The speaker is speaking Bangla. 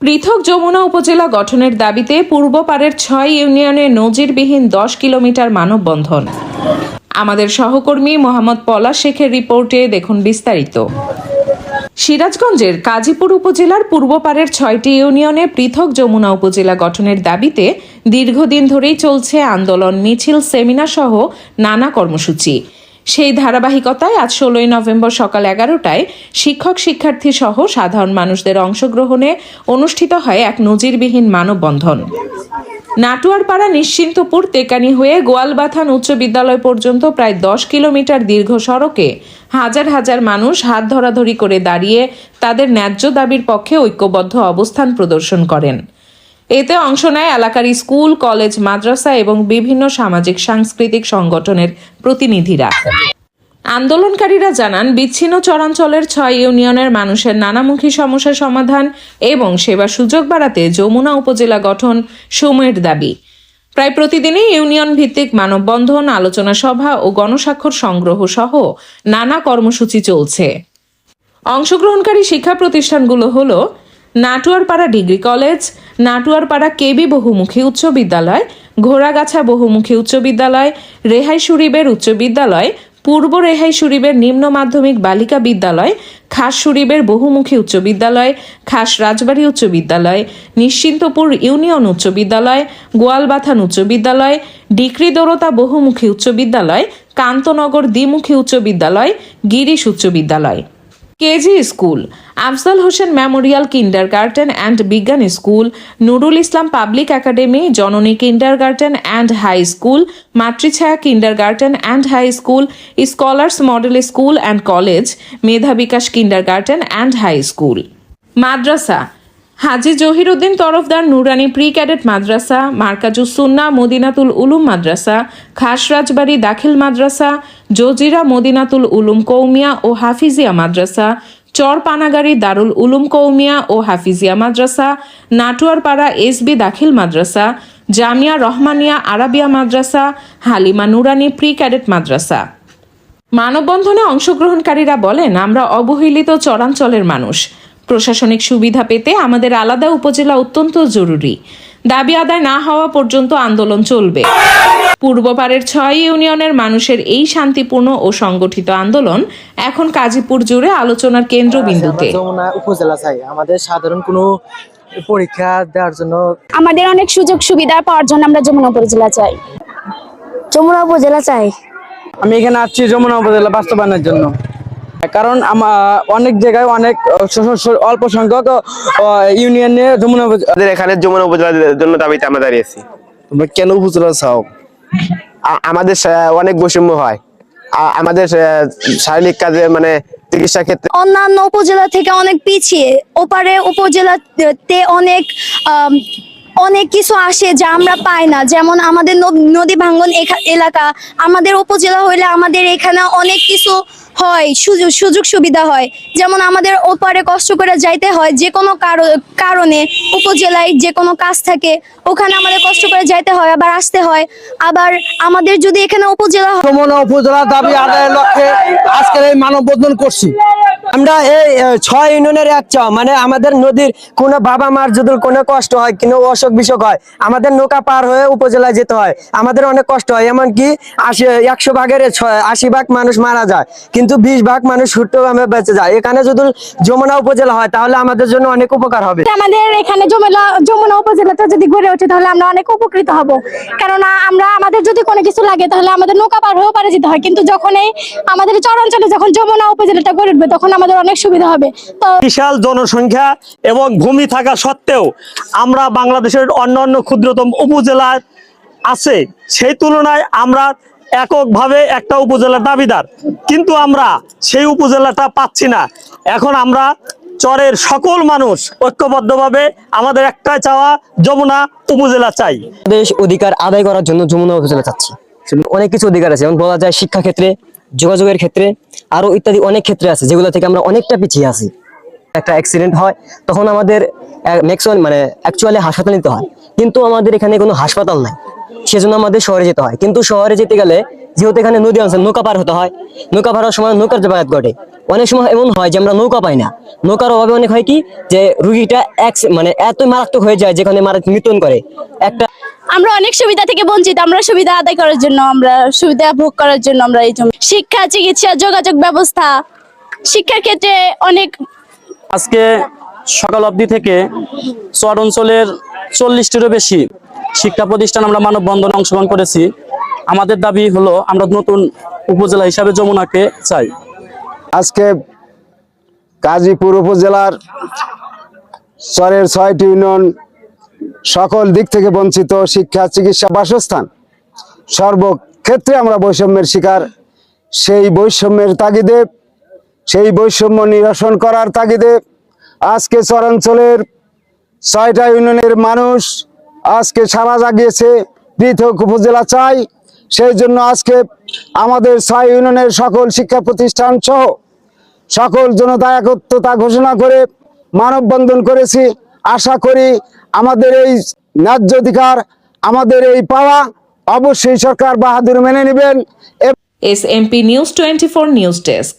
পৃথক যমুনা উপজেলা গঠনের দাবিতে পূর্ব পূর্বপাড়ের ছয় ইউনিয়নে নজিরবিহীন দশ কিলোমিটার মানববন্ধন। আমাদের সহকর্মী মোহাম্মদ পলাশ শেখের রিপোর্টে দেখুন বিস্তারিত। সিরাজগঞ্জের কাজীপুর উপজেলার পূর্ব পূর্বপাড়ের ছয়টি ইউনিয়নে পৃথক যমুনা উপজেলা গঠনের দাবিতে দীর্ঘদিন ধরেই চলছে আন্দোলন, মিছিল সেমিনার সহ নানা কর্মসূচি। সেই ধারাবাহিকতায় আজ ষোলোই নভেম্বর সকাল এগারোটায় শিক্ষক শিক্ষার্থী সহ সাধারণ মানুষদের অংশগ্রহণে অনুষ্ঠিত হয় এক নজিরবিহীন মানববন্ধন। নাটুয়ারপাড়া নিশ্চিন্তপুর তেকানি হয়ে গোয়ালবাথান উচ্চ বিদ্যালয় পর্যন্ত প্রায় দশ কিলোমিটার দীর্ঘ সড়কে হাজার হাজার মানুষ হাত ধরাধরি করে দাঁড়িয়ে তাদের ন্যায্য দাবির পক্ষে ঐক্যবদ্ধ অবস্থান প্রদর্শন করেন। এতে অংশ নেয় এলাকার স্কুল, কলেজ, মাদ্রাসা এবং বিভিন্ন সামাজিক, সাংস্কৃতিক সংগঠনের প্রতিনিধিরা। আন্দোলনকারীরা জানান, বিচ্ছিন্ন চরাঞ্চলের ছয় ইউনিয়নের মানুষের নানামুখী সমস্যা সমাধান এবং সেবা সুযোগ বাড়াতে যমুনা উপজেলা গঠন সময়ের দাবি। প্রায় প্রতিদিনই ইউনিয়ন ভিত্তিক মানববন্ধন, আলোচনা সভা ও গণস্বাক্ষর সংগ্রহ সহ নানা কর্মসূচি চলছে। অংশগ্রহণকারী শিক্ষা প্রতিষ্ঠানগুলো হলো Natuarpara degree college, Natuarpara K বহুমুখী উচ্চ বিদ্যালয়, ঘোড়াগাছা বহুমুখী উচ্চ বিদ্যালয়, রেহাই শরীফের উচ্চ বিদ্যালয়, পূর্ব রেহাই শরীফের নিম্ন মাধ্যমিক বালিকা বিদ্যালয়, খাস শরীফের বহুমুখী উচ্চ বিদ্যালয়, খাস রাজবাড়ী উচ্চ বিদ্যালয়, নিশ্চিন্তপুর ইউনিয়ন উচ্চ বিদ্যালয়, গোয়ালবাথান উচ্চ বিদ্যালয় ডিক্রি দরতা বহুমুখী উচ্চ বিদ্যালয়, কান্তনগর দ্বিমুখী উচ্চ বিদ্যালয়, গিরিশ উচ্চ বিদ্যালয়। KG school, Afzal Hossain memorial kindergarten and বিজ্ঞান school, Nurul Islam public academy, Janani kindergarten and high school, Matrichhaya kindergarten and high school, scholars model school and college, Medha Bikash kindergarten and high school. Madrasa Haji Zahiruddin Tarafdar Nurani pre cadet মাদ্রাসা মার্কাজুস সুন্না, মদিনাতুল উলুম মাদ্রাসা খাস রাজবাড়ী দাখিল মাদ্রাসা, জজিরা মদিনাতুল উলুম কৌমিয়া ও হাফিজিয়া মাদ্রাসা চর পানাগাড়ি দারুল উলুম কৌমিয়া ও হাফিজিয়া মাদ্রাসা, নাটুয়ারপাড়া এসবি দাখিল মাদ্রাসা, জামিয়া রহমানিয়া আরাবিয়া মাদ্রাসা, হালিমা নুরানি প্রি ক্যাডেট মাদ্রাসা। মানববন্ধনে অংশগ্রহণকারীরা বলেন, আমরা অবহেলিত চরাঞ্চলের মানুষ। প্রশাসনিক সুবিধা পেতে আমাদের আলাদা উপজেলা অত্যন্ত জরুরি। দাবি আদায় না হওয়া পর্যন্ত আন্দোলন চলবে। পূর্বপাড়ের ছয় ইউনিয়নের মানুষের এই শান্তিপূর্ণ ও সংগঠিত আন্দোলন এখন কাজীপুর জুড়ে আলোচনার কেন্দ্রবিন্দুতে। উপজেলা চাই। আমাদের সাধারণ কোনো পরীক্ষা দেওয়ার জন্য আমাদের অনেক সুযোগ সুবিধা পাওয়ার জন্য আমরা যমুনা উপজেলা চাই। যমুনা উপজেলা চাই। আমি এখানে আসছি যমুনা উপজেলা বাস্তবায়নের জন্য। কারণ অনেক জায়গায় অনেক অল্প সংখ্যক ইউনিয়ন নিয়ে যমুনা এখানে যমুনা উপজেলার জন্য দাবিতে আমরা দাঁড়িয়েছি। তোমরা কেন উপজেলা চাও? আমাদের অনেক বৈষম্য হয়। আমাদের শারীরিক কাজে মানে চিকিৎসা ক্ষেত্রে অন্যান্য উপজেলা থেকে অনেক পিছিয়ে। ওপারে উপজেলাতে অনেক অনেক কিছু আসে যা আমরা পাই না। যেমন আমাদের নদী ভাঙ্গন এলাকা, আমাদের উপজেলা হইলে আমাদের এখানে অনেক কিছু হয়, সুযোগ সুযোগ সুবিধা হয়। যেমন আমাদের ওপারে কষ্ট করে যাইতে হয়, যে কোনো কারো- কারণে উপজেলায় যে কোনো কাজ থাকে, ওখানে আমাদের কষ্ট করে যাইতে হয়, আবার আসতে হয়। আবার আমাদের যদি এখানে উপজেলা উপজেলা দাবি আদায়ের লক্ষ্যে আজকের এই মানববন্ধন করছি। আমরা এই ছয় ইউনিয়নের এক চাও। মানে আমাদের নদীর কোনো বাবা মার যদি কোনো কষ্ট হয়, কোনো অসুখ বিসুখ হয়, আমাদের নৌকা পার হয়ে উপজেলায় যেতে হয়। আমাদের অনেক কষ্ট হয়। এমনকি আশি, একশো ভাগের আশি ভাগ মানুষ মারা যায়। কিন্তু বিশ ভাগ মানুষ সুস্থভাবে বেঁচে যায়। এখানে যদি যমুনা উপজেলা হয়, তাহলে আমাদের জন্য অনেক উপকার হবে। আমাদের এখানে যমুনা যমুনা উপজেলাটা যদি গড়ে ওঠে, তাহলে আমরা অনেক উপকৃত হব। কেননা আমরা, আমাদের যদি কোনো কিছু লাগে, তাহলে আমাদের নৌকা পার হয়েও পারে যেতে হয়। কিন্তু যখন এই, আমাদের চরাঞ্চলে যখন যমুনা উপজেলাটা গড়ে উঠবে, তখন আমাদের অনেক সুবিধা হবে। বিশাল জনসংখ্যা এবং ভূমি থাকা সত্ত্বেও আমরা বাংলাদেশের অন্যান্য ক্ষুদ্রতম উপজেলা আছে। সেই তুলনায় আমরা এককভাবে একটা উপজেলার দাবিদার। কিন্তু আমরা সেই উপজেলাটা পাচ্ছি না। এখন আমরা চরের সকল মানুষ ঐক্যবদ্ধভাবে আমাদের একটা চাওয়া যমুনা উপজেলা চাই। দেশ অধিকার আদায় করার জন্য যমুনা উপজেলা চাচ্ছি। অনেক কিছু অধিকার আছে যেমন বলা যায় শিক্ষা ক্ষেত্রে যোগাযোগের ক্ষেত্রে আরও ইত্যাদি অনেক ক্ষেত্রে আছে, যেগুলো থেকে আমরা অনেকটা পিছিয়ে আছি। একটা অ্যাক্সিডেন্ট হয়, তখন আমাদের ম্যাক্সিমাম মানে অ্যাকচুয়ালি হাসপাতাল নিতে হয়। কিন্তু আমাদের এখানে কোনো হাসপাতাল নাই। সেজন্য আমাদের শহরে যেতে হয়। কিন্তু শহরে যেতে গেলে যেহেতু এখানে নদী আছে নৌকা পার হতে হয়। নৌকা পার হওয়ার সময় নৌকার যাতায়াত ঘটে। অনেক সময় এমন হয় যে আমরা নৌকা পাই না। নৌকার অভাবে অনেক হয় কি যে রুগীটা এক মানে এত মারাত্মক হয়ে যায় যেখানে মারা মৃত্যুন করে। একটা আমরা অনেক সুবিধা থেকে বঞ্চিত। আমরা সুবিধা আদায় করার জন্য আমরা সুবিধা ভোগ করার জন্য আমরা এই জন্য শিক্ষা চিকিৎসা যোগাযোগ ব্যবস্থা শিক্ষার ক্ষেত্রে অনেক আজকে সকাল অবধি থেকে চর অঞ্চলের চল্লিশটিরও বেশি শিক্ষা প্রতিষ্ঠান আমরা মানববন্ধনে অংশগ্রহণ করেছি। আমাদের দাবি হলো, আমরা নতুন উপজেলা হিসাবে যমুনাকে চাই। আজকে গাজীপুর উপজেলার চরের ছয়টি ইউনিয়ন সকল দিক থেকে বঞ্চিত শিক্ষা, চিকিৎসা, বাসস্থান। সর্বক্ষেত্রে আমরা বৈষম্যের শিকার। সেই বৈষম্যের তাগিদে, সেই বৈষম্য নিরসন করার তাগিদে আজকে চরাঞ্চলের ছয়টা ইউনিয়নের মানুষ আজকে সারা জাগিয়েছে পৃথক উপজেলা চাই। সেই জন্য আজকে আমাদের ছয় ইউনিয়নের সকল শিক্ষা প্রতিষ্ঠান সহ সকল জনতা একত্রতা ঘোষণা করে মানববন্ধন করেছি। আশা করি আমাদের এই ন্যায্য অধিকার, আমাদের এই পাওয়া অবশ্যই সরকার বাহাদুর মেনে নেবেন। S MP news twenty four news desk.